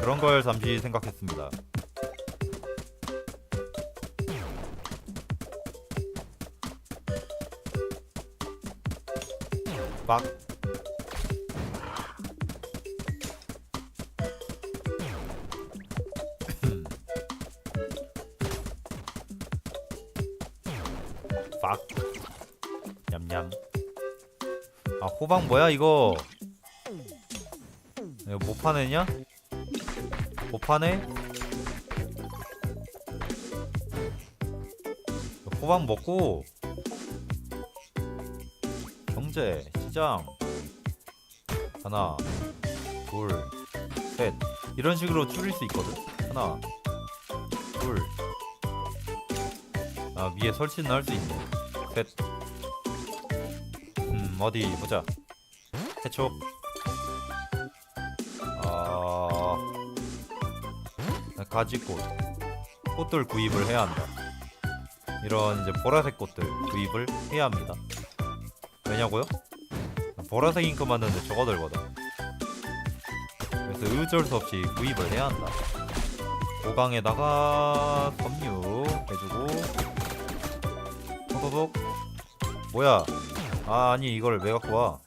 그런 걸 잠시 생각했습니다. 빡. 빡. 냠냠. 아 호박 뭐야 이거? 이거 못 파내냐? 못 파네? 호박 먹고 경제 시장 하나 둘셋. 이런 식으로 줄일 수 있거든. 하나 둘아 위에 설치는 할 수 있네. 셋음 어디 보자. 해초 가지꽃. 꽃들 구입을 해야 한다. 이런 이제 보라색 꽃들 구입을 해야 합니다. 왜냐고요? 보라색 잉크 만드는데 저거 들거든 그래서 어쩔 수 없이 구입을 해야 한다. 고강에다가 섬유 해주고. 토도독 뭐야? 아 아니 이걸 왜 갖고 와?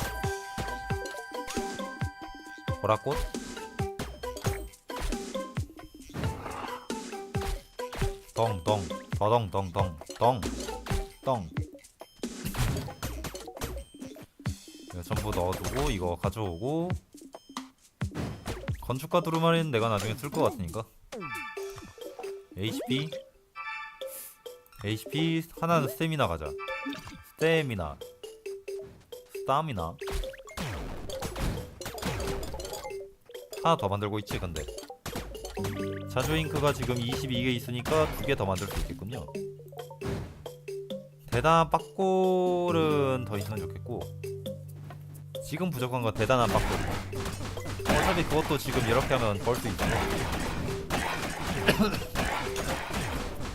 보라꽃 덩덩. 더덩덩덩덩덩. 이거 전부 넣어두고 이거 가져오고 건축가 두루마리는 내가 나중에 쓸 것 같으니까. HP HP 하나는 스태미나 가자. 스태미나. 스타미나. 하나 더 만들고 있지 근데 자주 잉크가 지금 22개 있으니까 두 개 더 만들 수 있겠군요. 대단한 빠꼴은 더 있으면 좋겠고 지금 부족한 건 대단한 빠꼴 어차피 그것도 지금 이렇게 하면 벌 수 있잖아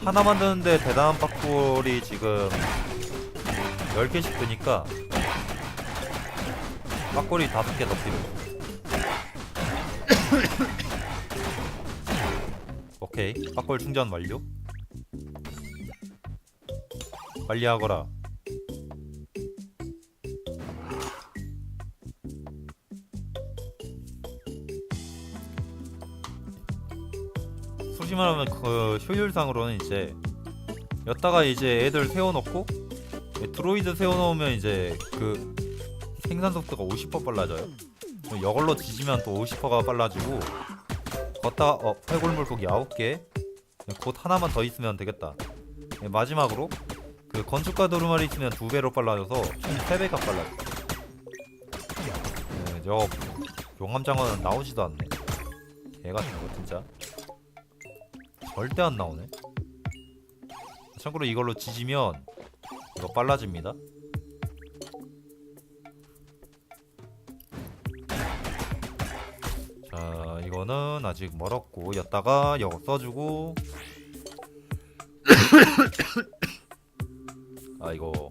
하나 만드는데 대단한 빠꼴이 지금 10개씩 드니까 빠꼴이 5개 더 필요해 오케이. 빠꼴 충전 완료. 빨리 하거라. 솔직히 말하면 그 효율상으로는 이제 여기다가 이제 애들 세워놓고 드로이드 세워놓으면 이제 그 생산 속도가 50% 빨라져요. 이걸로 지지면 또 50%가 빨라지고 걷다가 어 해골물고기 9개. 곧 하나만 더 있으면 되겠다. 네, 마지막으로 그 건축가 도루마리 있으면 두 배로 빨라져서 총 3배가 빨라져. 네, 저 용암장어는 나오지도 않네. 개 같은 거 진짜. 절대 안 나오네. 참고로 이걸로 지지면 이거 빨라집니다 이거는 아직 멀었고 여기다가 이거 써주고. 아 이거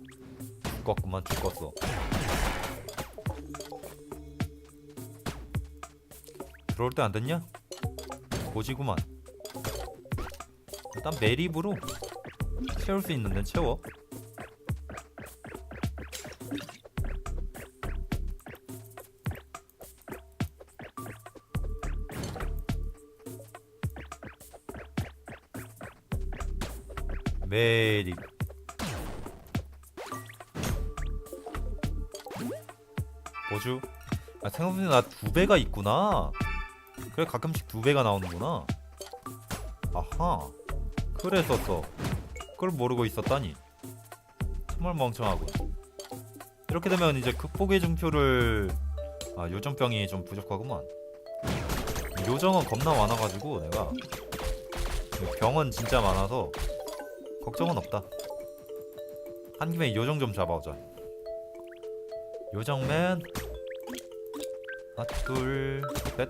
죽었구만 죽었어. 들어올 때 안 됐냐? 고지구만. 일단 매립으로 채울 수 있는 데는 채워 매립 보주. 아 생각해보니 나두 배가 있구나. 그래 가끔씩 두 배가 나오는구나. 아하. 그랬었어. 그걸 모르고 있었다니. 정말 멍청하군. 이렇게 되면 이제 극복의 증표를 아 요정병이 좀 부족하구만. 요정은 겁나 많아가지고 내가. 병은 진짜 많아서 걱정은 없다. 한 김에 요정 좀 잡아오자. 요정맨 하나 둘셋넷.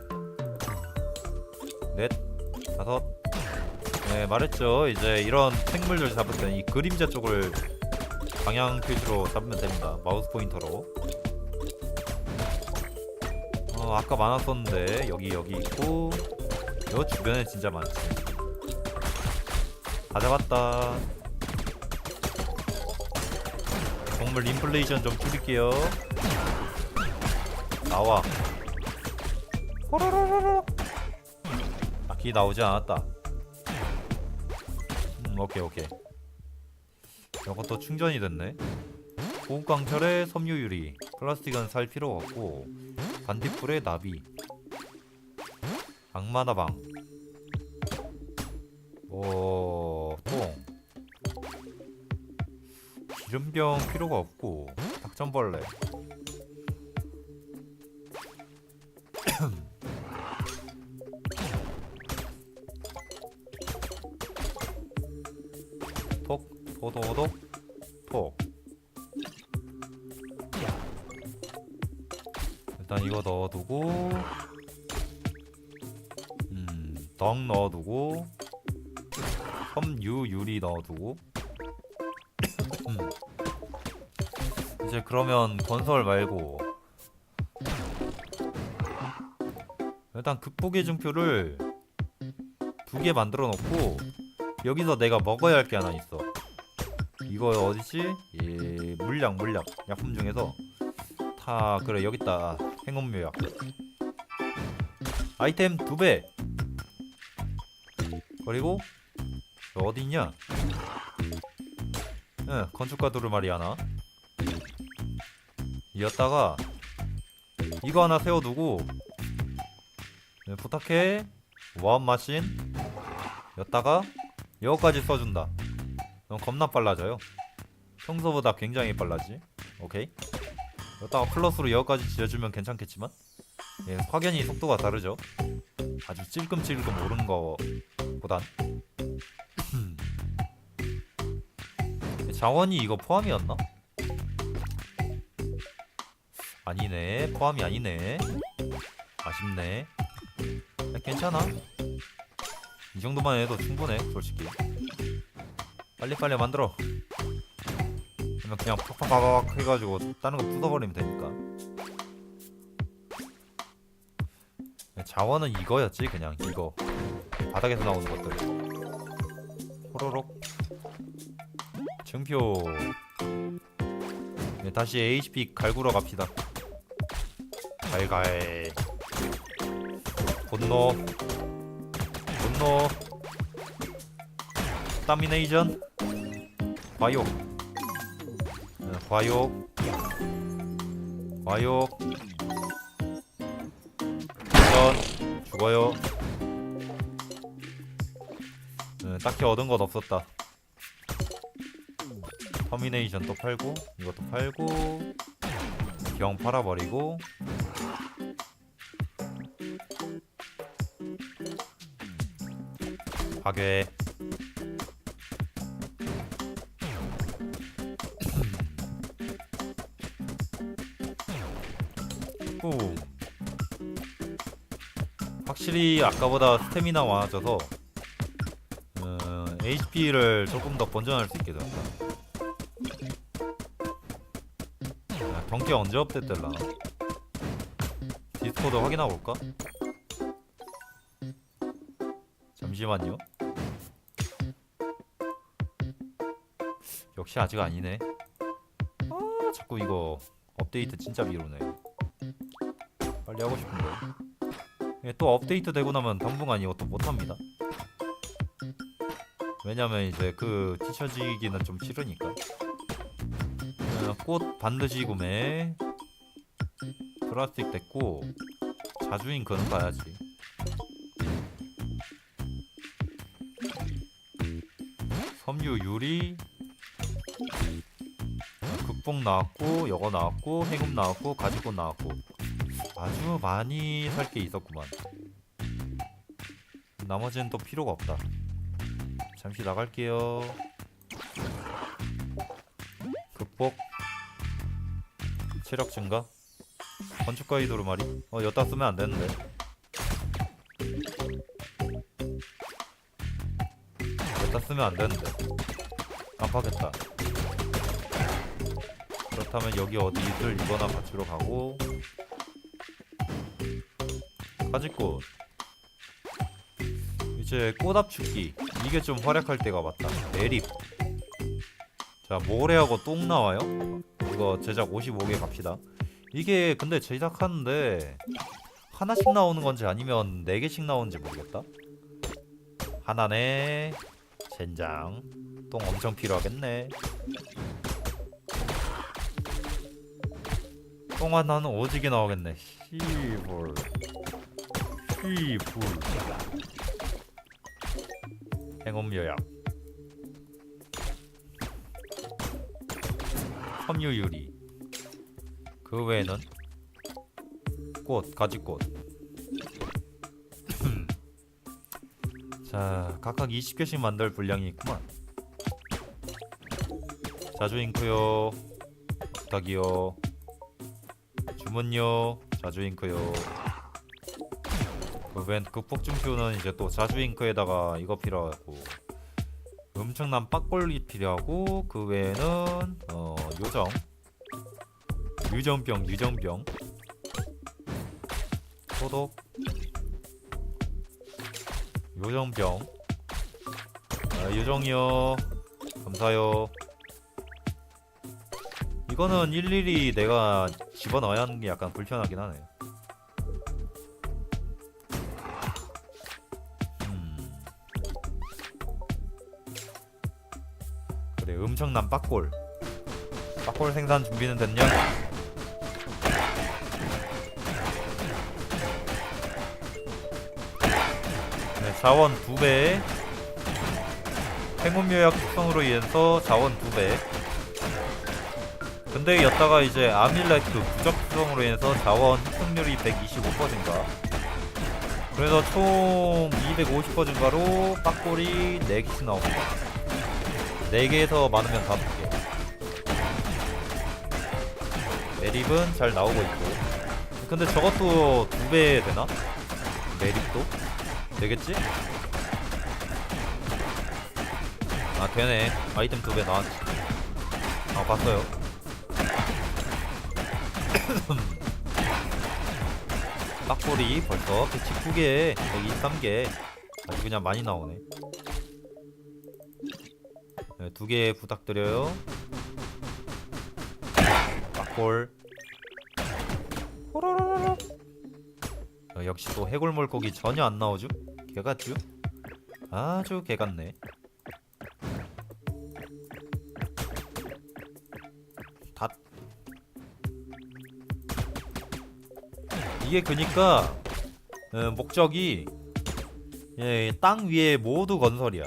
다섯. 네 말했죠. 이제 이런 생물들 잡을 때는 이 그림자 쪽을 방향 표시로 잡으면 됩니다. 마우스 포인터로. 어, 어, 아까 많았었는데 여기 여기 있고 여 주변에 진짜 많지 가져갔다. 동물 인플레이션 좀 줄일게요. 나와. 아기 나오지 않았다. 음 오케이 오케이. 이것도 충전이 됐네. 고강철의 섬유유리. 플라스틱은 살 필요 없고 반딧불의 나비. 악마나방. 뭐 기름병 필요가 없고 닭전벌레. 톡 도도독 톡. 일단 이거 넣어두고 음떡 넣어두고 섬유 유리 넣어두고 이제 그러면 건설 말고. 일단 극복의 증표를 두 개 만들어 놓고 여기서 내가 먹어야 할 게 하나 있어. 이거 어디지? 예, 물약 물약. 약품 중에서. 다 그래 여기 있다. 행운묘약. 아이템 두 배. 그리고 어디 있냐? 응 건축가 두루마리 하나 이었다가 이거 하나 세워두고 네, 부탁해. 와운 마신 였다가 이거까지 써준다. 그럼 겁나 빨라져요. 평소보다 굉장히 빨라지. 오케이. 여기다가 플러스로 여기까지 지어주면 괜찮겠지만 예, 확연히 속도가 다르죠. 아주 찔끔찔끔 오르는 거보단. 자원이 이거 포함이었나? 아니네. 포함이 아니네. 아쉽네. 야, 괜찮아. 이 정도만 해도 충분해 솔직히. 빨리빨리 만들어. 그러면 그냥 팍팍팍팍 해가지고 다른 거 뜯어버리면 되니까. 자원은 이거였지 그냥 이거. 바닥에서 나오는 것들. 호로록. 증표. 네, 다시 HP 갈구러 갑시다 갈갈. 분노. 분노. 스타미네이션 과욕 네, 과욕 과욕 전 죽어요. 네, 딱히 얻은 건 없었다. 터미네이션 또 팔고 이것도 팔고 경 팔아버리고 파괴 후. 확실히 아까보다 스태미나 많아져서 어, HP를 조금 더 번전할 수 있게 됐다. 야, 경기 언제 업데이트될라나? 디스코드 확인하고 올까? 잠시만요. 역시 아직 아니네. 아 자꾸 이거 업데이트 진짜 미루네. 빨리 하고 싶은데. 예, 또 업데이트 되고 나면 당분간 이것도 못합니다. 왜냐면 이제 그 뒤처지기는 좀 싫으니까. 어, 꽃 반드시 구매. 플라스틱 됐고 자주인 그는 가야지. 섬유 유리 극복 나왔고 여거 나왔고 해금 나왔고 가지꽃 나왔고. 아주 많이 살 게 있었구만. 나머지는 또 필요가 없다. 잠시 나갈게요. 극복. 체력 증가. 건축 가이드로 말이? 어 여따 쓰면 안 되는데. 여따 쓰면 안 되는데. 깜빡했다 그렇다면 여기 어디 있을 이거나 맞추러 가고. 가지꽃. 이제 꽃압축기. 이게 좀 활약할 때가 맞다. 매립. 자 모래하고 똥 나와요? 이거 제작 55개 갑시다. 이게 근데 제작하는데 하나씩 나오는 건지 아니면 네 개씩 나오는지 모르겠다. 하나네. 젠장. 똥 엄청 필요하겠네 똥 하나는 오지게 나오겠네. 씨볼 씨불. 행음요약. 섬유유리. 그 외에는 꽃 가지꽃. 자 각각 20개씩 만들 분량이 있구만. 자주 잉크요. 부탁이요 주문요. 자주 잉크요. 그웬 극복증표는 이제 또 자주 잉크에다가 이거 필요하고 엄청난 빡골이 필요하고 그 외에는 어 요정. 유정병 유정병. 소독. 요정병. 아, 요정이요. 감사요. 이거는 일일이 내가 집어넣어야 하는 게 약간 불편하긴 하네 음. 그래 엄청난 빡골 빡골 생산 준비는 됐냐? 네, 자원 2배 행운묘약 특성으로 인해서 자원 2배 근데 여다가 이제 아밀라이트 부적 특성으로 인해서 자원 흡수률이 125%인가. 그래서 총 250% 증가로 빡골이 4개씩 나옵니다. 4개에서 많으면 5개. 매립은 잘 나오고 있고. 근데 저것도 2배 되나? 매립도? 되겠지? 아 되네. 아이템 2배 나왔지. 아 봤어요 빡골이 벌써 119개 123개 아주 그냥 많이 나오네 네, 두개 부탁드려요 호로로로로. 어, 역시 또 해골 물고기 전혀 안 나오죠? 개같죠? 아주 개같네 이게 그니까 어, 목적이 예, 땅 위에 모두 건설이야.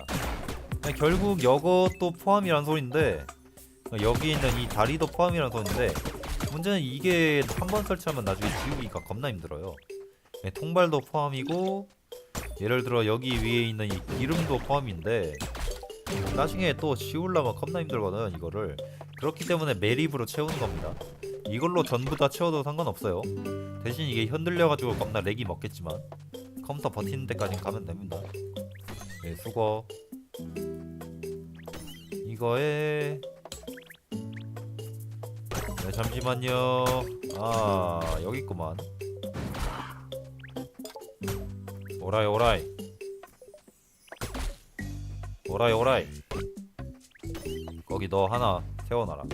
예, 결국 이것도 포함이란 소린데 어, 여기 있는 이 다리도 포함이란 소린데 문제는 이게 한 번 설치하면 나중에 지우기가 겁나 힘들어요. 예, 통발도 포함이고 예를 들어 여기 위에 있는 이 기름도 포함인데 나중에 또 지우려면 겁나 힘들거든 이거를. 그렇기 때문에 매립으로 채우는 겁니다 이걸로 전부 다 채워도 상관없어요. 대신 이게 흔들려가지고 겁나 렉이 먹겠지만 컴퓨터 버티는 데까지 가면 됩니다. 네 수고 이거에 네 잠시만요. 아 여기 있구만. 오라이 오라이. 오라이 오라이. 거기 너 하나 세워놔라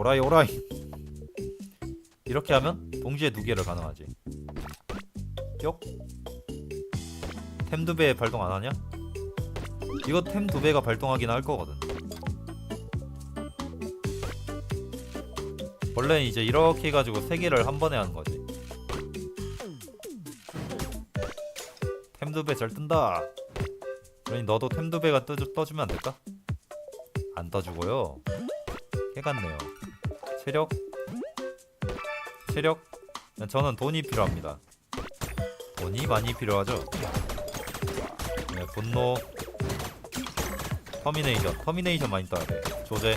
오라이 오라이. 이렇게 하면 동시에 두 개를 가능하지. 쪽. 템두 배 발동 안 하냐? 이거 템 두 배가 발동하긴 할 거거든. 원래 이제 이렇게 해가지고 세 개를 한 번에 하는 거지. 템 두 배 잘 뜬다. 그러니 너도 템 두 배가 떠, 떠주면 안 될까? 안 떠주고요. 해갔네요 체력? 체력? 저는 돈이 필요합니다. 돈이 많이 필요하죠. 네, 분노. 터미네이션. 터미네이션 많이 떠야 돼. 조제.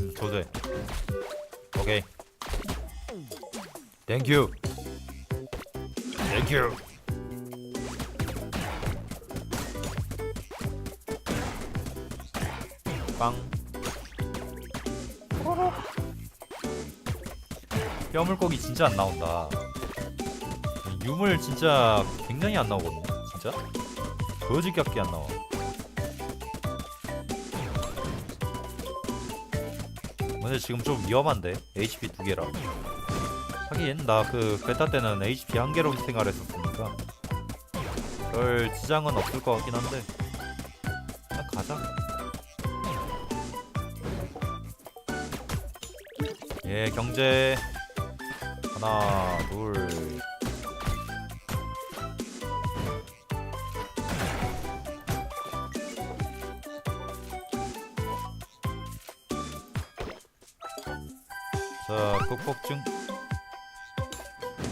음, 조제. 오케이. 땡큐 땡큐 빵 뼈물고기 진짜 안 나온다. 유물 진짜 굉장히 안 나오거든요. 진짜 거지같게 안 나와. 근데 지금 좀 위험한데 HP 두 개라. 하긴 나 그 베타 때는 HP 한 개로 생활했었으니까 별 지장은 없을 것 같긴 한데 그냥 가자. 예 경제 하나 둘 자, 극복중.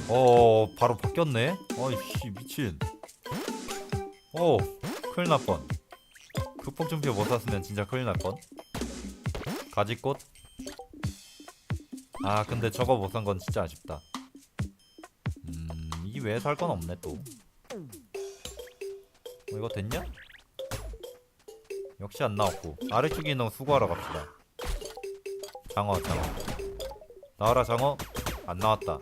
어, 바로 바뀌었네. 어이씨, 미친. 오, 큰일 날 뻔. 극복중표 못 샀으면 진짜 큰일 날 뻔. 가지꽃. 아, 근데 저거 못 산 건 진짜 아쉽다. 음, 이 외에 살건 없네 또. 어, 이거 됐냐? 역시 안 나왔고 아래쪽에 있는 거 수거하러 갑시다. 장어, 장어. 나와라 장어 안 나왔다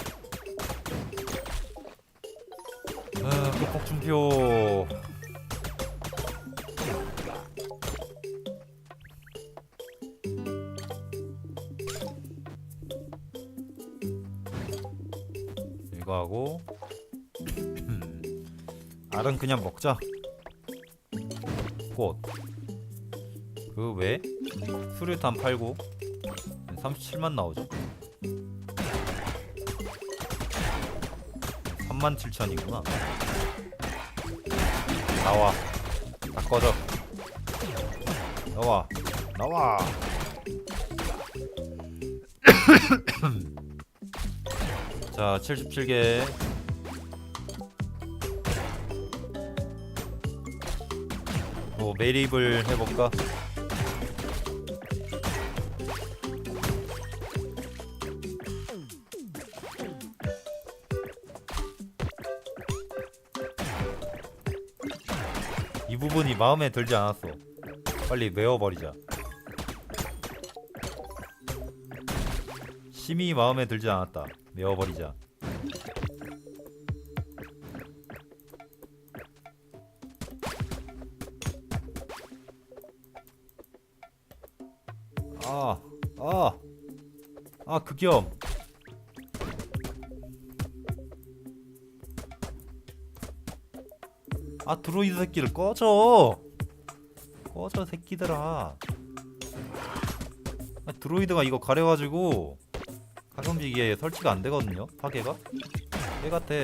아 극복준표 알은 그냥 먹자 꽃그 외에 수류탄 팔고 37만 나오죠 37,000이구나. 나와. 다 꺼져. 나와. 나와. 자, 77개. 매립을 해볼까? 이 부분이 마음에 들지 않았어. 빨리 메워버리자. 심히 마음에 들지 않았다. 메워버리자. 아, 극혐. 아 드로이드 새끼를 꺼져. 꺼져 새끼들아. 아, 드로이드가 이거 가려가지고 가성비 이게 설치가 안 되거든요 파괴가? 애 같아.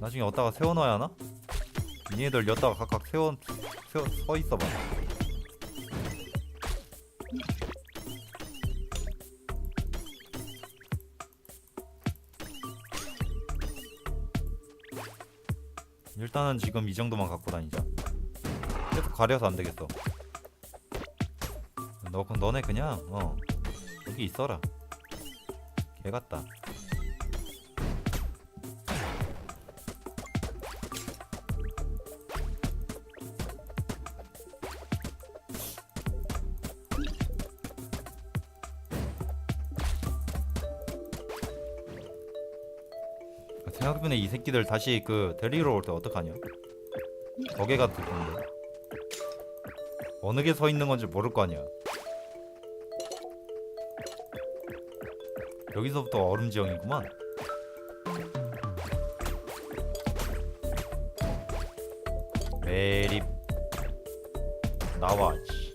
나중에 어디다가 세워놔야 하나? 니네들 여다가 각각 세워, 세워 서 있어봐 일단은 지금 이 정도만 갖고 다니자. 계속 가려서 안 되겠어. 너 너네 그냥 어 여기 있어라. 개 같다. 생각해보면 이 새끼들 다시 그 데리러 올 때 어떡하냐? 저게 같을 텐데 어느 게 서 있는 건지 모를 거 아니야. 여기서부터 얼음 지형이구만. 매립 나와. 씨.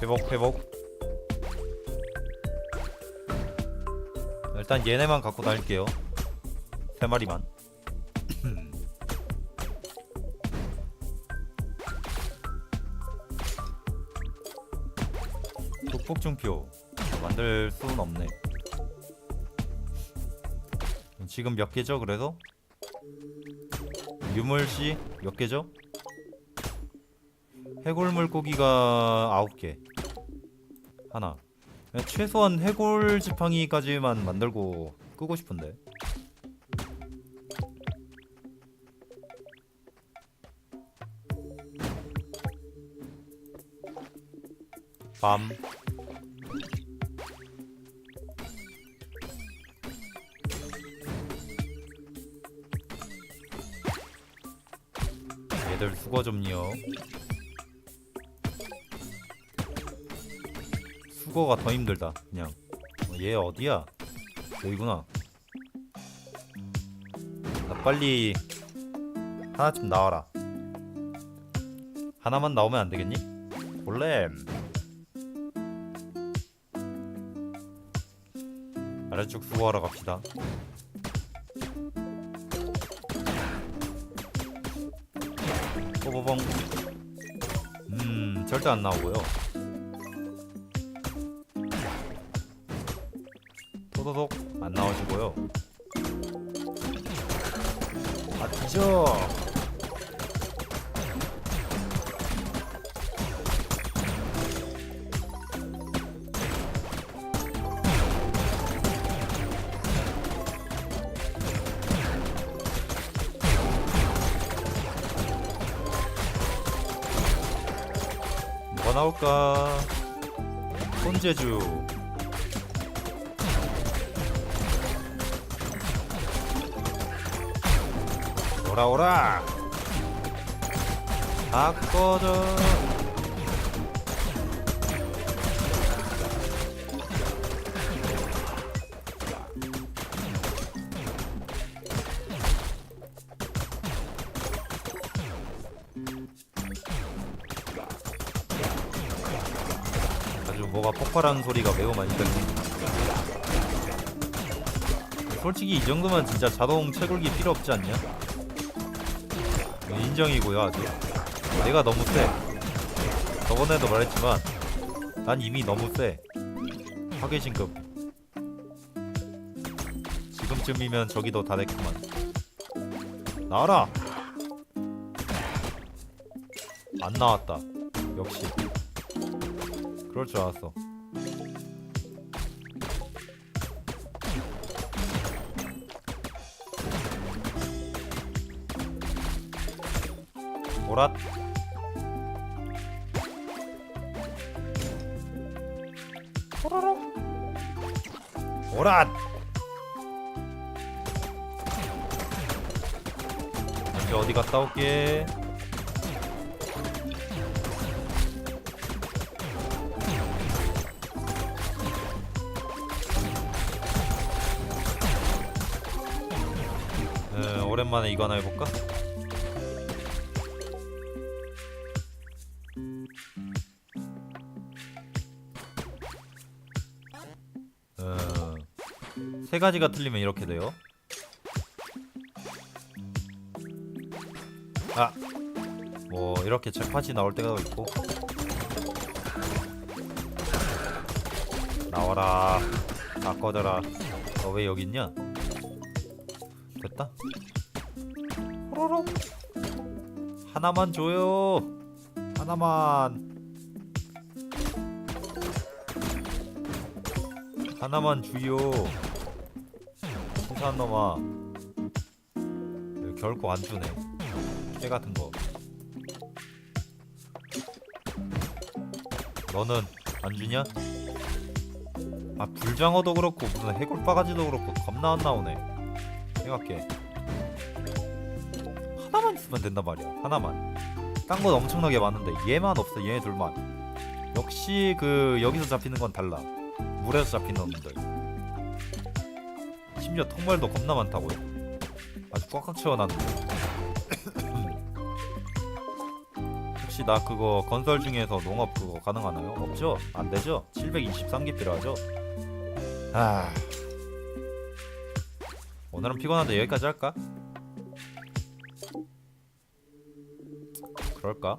회복 회복. 일단 얘네만 갖고 다닐게요. 세 마리만. 북폭중표 만들 수는 없네. 지금 몇 개죠? 그래서 유물씨 몇 개죠? 해골 물고기가 아홉 개. 하나. 최소한 해골 지팡이까지만 만들고 끄고 싶은데. 밤 얘들 수거 좀요 수거가 더 힘들다 그냥. 어, 얘 어디야? 여기구나. 나 빨리 하나쯤 나와라. 하나만 나오면 안 되겠니? 골렘. 아래쪽 수거하러 갑시다. 뽀뽀봉 음 절대 안 나오고요 토도독 안 나오시고요. 아 뒤져 뭐가 나올까? 손재주 오라 오라 다 꺼져 아주 뭐가 폭발하는 소리가 매우 많이 들립니다. 솔직히 이 정도면 진짜 자동 채굴기 필요 없지 않냐? 이건 인정이고요 아주 내가 너무 세. 저번에도 말했지만 난 이미 너무 세. 파괴신급. 지금쯤이면 저기도 다 됐구만. 나와라! 안 나왔다. 역시. 그럴 줄 알았어. 오랏 호로록 오랏 이제 어디 갔다 올게? 에, 오랜만에 이거 하나 해볼까? 세 가지가 틀리면 이렇게 돼요. 아, 뭐 이렇게 잭팟이 나올 때가 있고. 나와라, 다 꺼져라. 너 왜 여기 있냐? 됐다. 호로록. 하나만 줘요. 하나만. 하나만 주요. 치사한 놈아. 결코 안 주네. 깨 같은 거. 너는 안 주냐? 아 불장어도 그렇고 무슨 해골 바가지도 그렇고 겁나 안 나오네. 생각해. 하나만 있으면 된단 말이야. 하나만. 딴 건 엄청나게 많은데 얘만 없어. 얘네 둘만. 역시 그 여기서 잡히는 건 달라. 물에서 잡히는 놈들. 심지어 통발도 겁나 많다고요. 아주 꽉꽉 채워놨는데. 혹시 나 그거 건설 중에서 농업 그거 가능하나요? 없죠? 안 되죠? 723개 필요하죠? 아. 오늘은 피곤한데 여기까지 할까? 그럴까?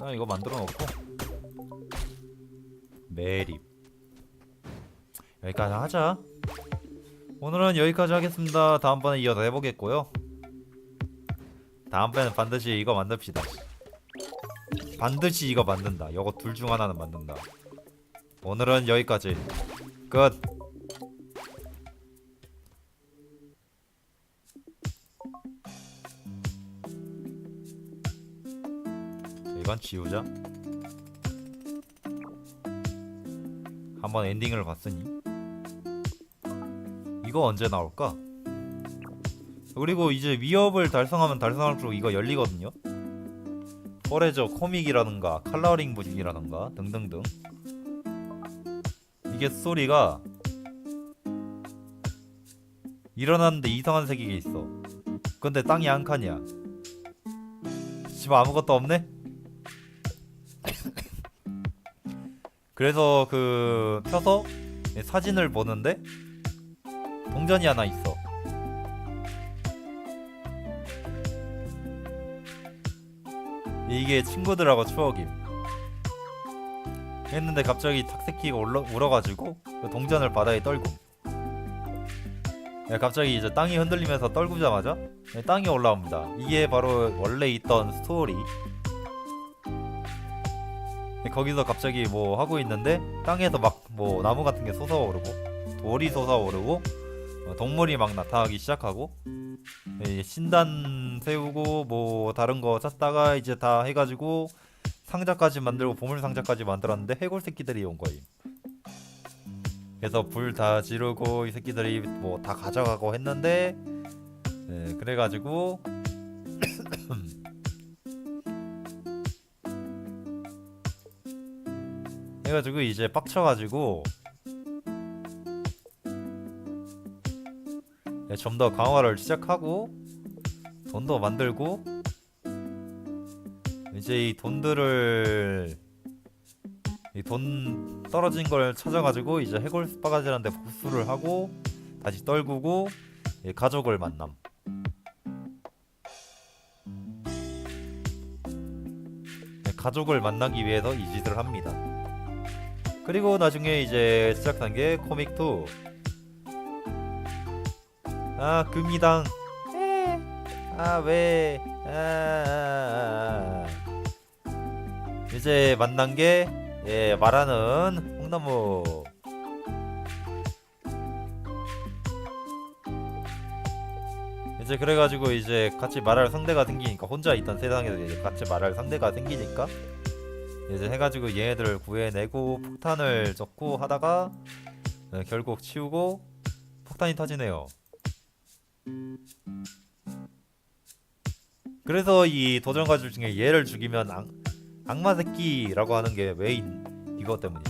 나 이거 만들어 놓고 매립 여기까지 하자 오늘은 여기까지 하겠습니다. 다음번에 이어서 해보겠고요. 다음번에는 반드시 이거 만듭시다. 반드시 이거 만든다. 이거 둘 중 하나는 만든다. 오늘은 여기까지. 끝. 이건 지우자. 한번 엔딩을 봤으니 이거 언제 나올까? 그리고 이제 위협을 달성하면 달성할수록 이거 열리거든요. 포레저 코믹이라든가 칼라링 부직이라든가 등등등. 이게 스토리가 일어났는데 이상한 세계가 있어. 근데 땅이 한 칸이야. 집 아무것도 없네? 그래서 그 펴서 사진을 보는데 동전이 하나 있어. 이게 친구들하고 추억임. 했는데 갑자기 탁새끼가 울어가지고 그 동전을 바다에 떨고. 네, 갑자기 이제 땅이 흔들리면서 떨구자마자 네, 땅이 올라옵니다. 이게 바로 원래 있던 스토리. 네, 거기서 갑자기 뭐 하고 있는데 땅에서 막 뭐 나무 같은 게 솟아오르고 돌이 솟아오르고 어, 동물이 막 나타나기 시작하고 네, 이제 신단 세우고 뭐 다른 거 찾다가 이제 다 해가지고 상자까지 만들고 보물 상자까지 만들었는데 해골 새끼들이 온 거임. 그래서 불 다 지르고 이 새끼들이 뭐 다 가져가고 했는데 네, 그래가지고 해가지고 이제 빡쳐가지고 좀 더 강화를 시작하고 돈도 만들고 이제 이 돈들을 이 돈 떨어진 걸 찾아가지고 이제 해골 바가지라는 데 복수를 하고 다시 떨구고 예, 가족을 만남. 네, 가족을 만나기 위해서 이 짓을 합니다. 그리고 나중에 이제 시작한 게 코믹 2. 아 금이당. 아 왜? 아, 아, 아. 이제 만난 게 예, 말하는 홍나무. 이제 그래가지고 이제 같이 말할 상대가 생기니까 혼자 있던 세상에서 이제 같이 말할 상대가 생기니까 이제 해가지고 얘네들을 구해내고 폭탄을 젓고 하다가 예, 결국 치우고 폭탄이 터지네요. 그래서 이 도전 가족 중에 얘를 죽이면 악, 악마 새끼라고 하는 게 왜 이것 때문이.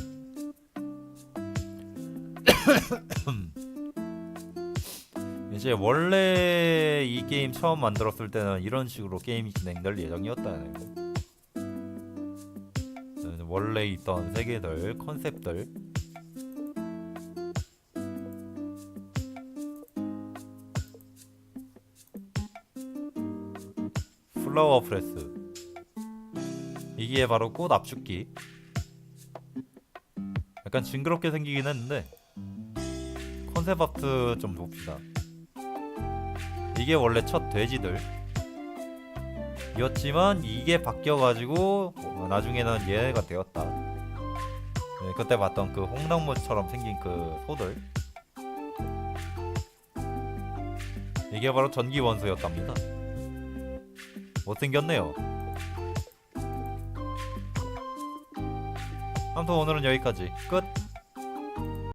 이제 원래 이 게임 처음 만들었을 때는 이런 식으로 게임이 진행될 예정이었다는 거. 네, 원래 있던 세계들 컨셉들 플라워 프레스. 이게 바로 꽃 압축기. 약간 징그럽게 생기긴 했는데 컨셉 아트 좀 봅시다. 이게 원래 첫 돼지들. 이었지만 이게 바뀌어가지고 어, 나중에는 얘가 되었다. 네, 그때 봤던 그 홍나무처럼 생긴 그 소들. 이게 바로 전기 원소였답니다 못생겼네요. 아무튼 오늘은 여기까지 끝.